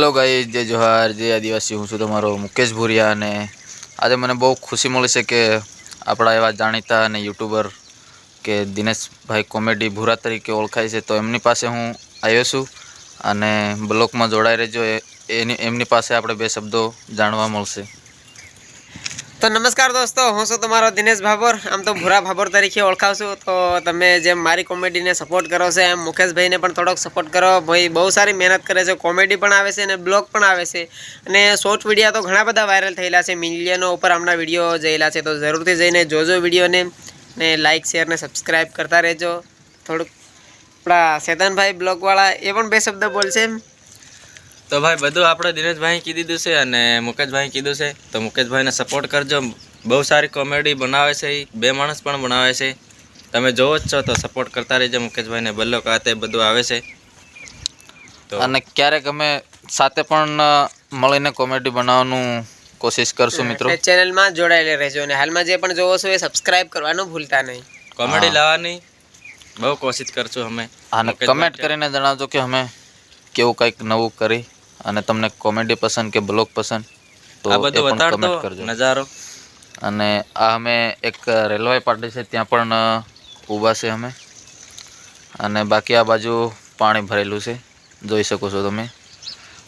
Hello ગાઈ જય જોહાર, જય આદિવાસી. હું છું તમારો મુકેશ ભુરિયા અને આજે મને બહુ ખુશી મળી છે કે આપણા એવા જાણીતા અને યુટ્યુબર કે દિનેશભાઈ કોમેડી ભૂરા તરીકે ઓળખાય છે. તો એમની પાસે હું આવ્યો છું અને બ્લોકમાં જોડાઈ રહેજો. એની એમની પાસે આપણે બે શબ્દો જાણવા મળશે. તો નમસ્કાર દોસ્તો, હું છું તમારો દિનેશ ભાભોર. આમ તો ભૂરા ભાભોર તરીકે ઓળખાવ છું. તો તમે જેમ મારી કોમેડીને સપોર્ટ કરો છો, એમ મુકેશભાઈને પણ થોડોક સપોર્ટ કરો. ભાઈ, બહુ સારી મહેનત કરે છે, કોમેડી પણ આવે છે અને બ્લોગ પણ આવે છે. અને શોર્ટ વિડીયા તો ઘણા બધા વાયરલ થયેલા છે, મિલિયનો ઉપર હમણાં વીડિયો જયેલા છે. તો જરૂરથી જઈને જોજો વિડીયોને ને લાઇક શેર ને સબસ્ક્રાઈબ કરતા રહેજો. થોડુંક આપણા સેતનભાઈ બ્લોગવાળા એ પણ બે શબ્દ બોલશે. તો ભાઈ બધું આપણે દિનેશભાઈ કીધી દીધું છે અને મુકેશભાઈ કીધું છે. તો મુકેશભાઈને સપોર્ટ કરજો. બહુ સારી કોમેડી બનાવે છે બે માણસ પણ બનાવે છે. તમે જોવો જ છો તો સપોર્ટ કરતા રહેજો મુકેશભાઈને. બલ્લો કાતે બધું આવે છે. તો અને ક્યારેક અમે સાથે પણ મળીને કોમેડી બનાવવાનું કોશિશ કરશું મિત્રો. ચેનલમાં જોડાયેલા રહેજો અને હાલમાં જે પણ જોવો છો એ સબસ્ક્રાઇબ કરવાનું ભૂલતા નહીં. કોમેડી લાવવાની બહુ કોશિશ કરશું અમે. અને કમેન્ટ કરીને જણાવજો કે અમે કેવું કંઈક નવું કરી અને તમને કોમેડી પસંદ કે બ્લોગ પસંદ તો એ પણ કમેન્ટ કરજો. નજારો. અને આ અમે એક રેલવે પાર્ટી છે ત્યાં પણ ઊભા છે અમે. અને બાકી આ બાજુ પાણી ભરેલું છે જોઈ શકો છો તમે.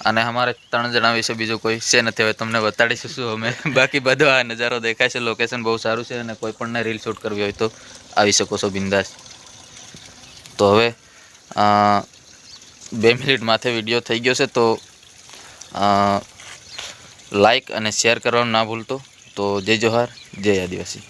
અને અમારે ત્રણ જણા વિશે બીજું કોઈ છે નથી હવે તમને બતાડીશું શું અમે. બાકી બધો આ નજારો દેખાય છે લોકેશન બહુ સારું છે અને કોઈ પણને રીલ શૂટ કરવી હોય તો આવી શકો છો બિંદાસ. તો હવે બે મિનિટ માથે વીડિયો થઈ ગયો છે તો લાઈક અને શેર કરવાનું ના ભૂલતો. તો જય જોહાર જય આદિવાસી.